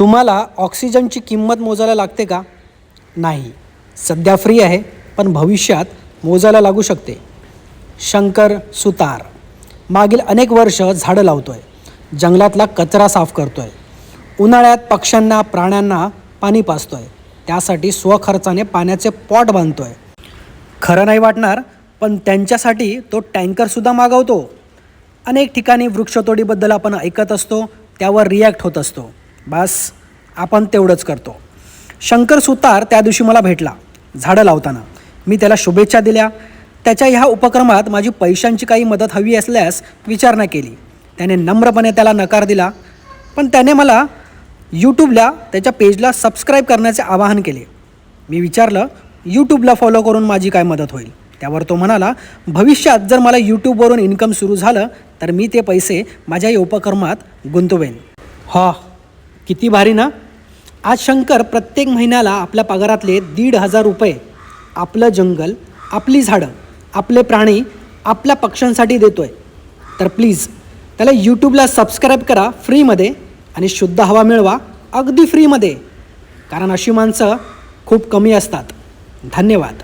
तुम्हाला ऑक्सिजनची किंमत मोजायला लागते का? नाही. सध्या फ्री आहे पण भविष्यात मोजायला लागू शकते. शंकर सुतार. मागील अनेक वर्ष झाडं लावतो आहे जंगलातला कचरा साफ करतो आहे उन्हाळ्यात पक्ष्यांना प्राण्यांना पाणी पाजतोय. त्यासाठी स्वखर्चाने पाण्याचे पॉट बांधतो आहे खरं नाही वाटणार पण त्यांच्यासाठी तो टँकरसुद्धा मागवतो. अनेक ठिकाणी वृक्षतोडीबद्दल आपण ऐकत असतो त्यावर रिॲक्ट होत असतो. बस आपण तेवढंच करतो. शंकर सुतार त्या दिवशी मला भेटला झाडं लावताना. मी त्याला शुभेच्छा दिल्या. त्याच्या ह्या उपक्रमात माझी पैशांची काही मदत हवी असल्यास विचारणा केली. त्याने नम्रपणे त्याला नकार दिला. पण त्याने मला यूट्यूबला त्याच्या पेजला सबस्क्राईब करण्याचे आवाहन केले. मी विचारलं यूट्यूबला फॉलो करून माझी काय मदत होईल? त्यावर तो म्हणाला भविष्यात जर मला यूट्यूबवरून इन्कम सुरू झालं तर मी ते पैसे माझ्या या उपक्रमात गुंतवेन. हा. किती भारी ना? आज शंकर प्रत्येक महिन्याला आपल्या पगारातले दीड हजार रुपये आपलं जंगल आपली झाडं आपले प्राणी आपल्या पक्ष्यांसाठी देतो आहे तर प्लीज त्याला यूट्यूबला सबस्क्राईब करा फ्रीमध्ये आणि शुद्ध हवा मिळवा अगदी फ्रीमध्ये. कारण अशी माणसं खूप कमी असतात. धन्यवाद.